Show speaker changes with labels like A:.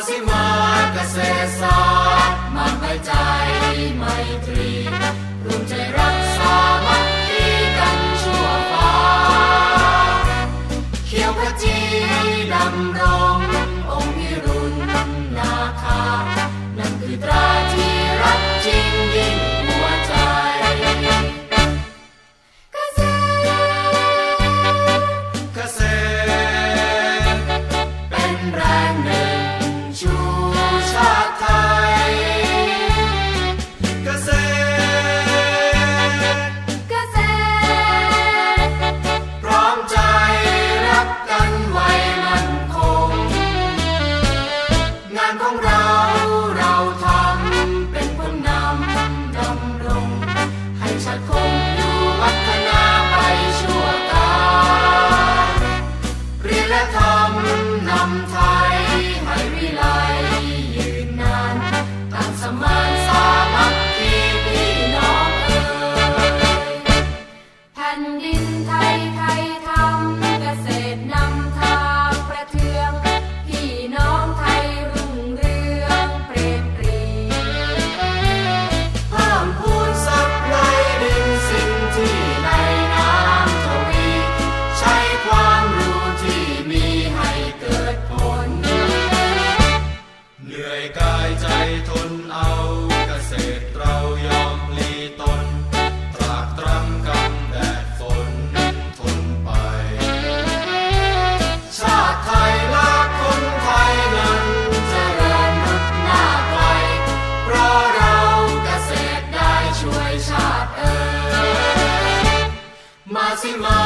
A: vacas y vacas, เหนื่อยกายใจ
B: ทนเอาเกษตรเรายอมพลีตน ตรากตรำกำแดดฝนทนไป
A: ชาติไทยและคนไทยนั้นเจริญรุดหน้าไกลเพราะเราเกษตรได้ช่วยชาติเอ่ยมาสิมา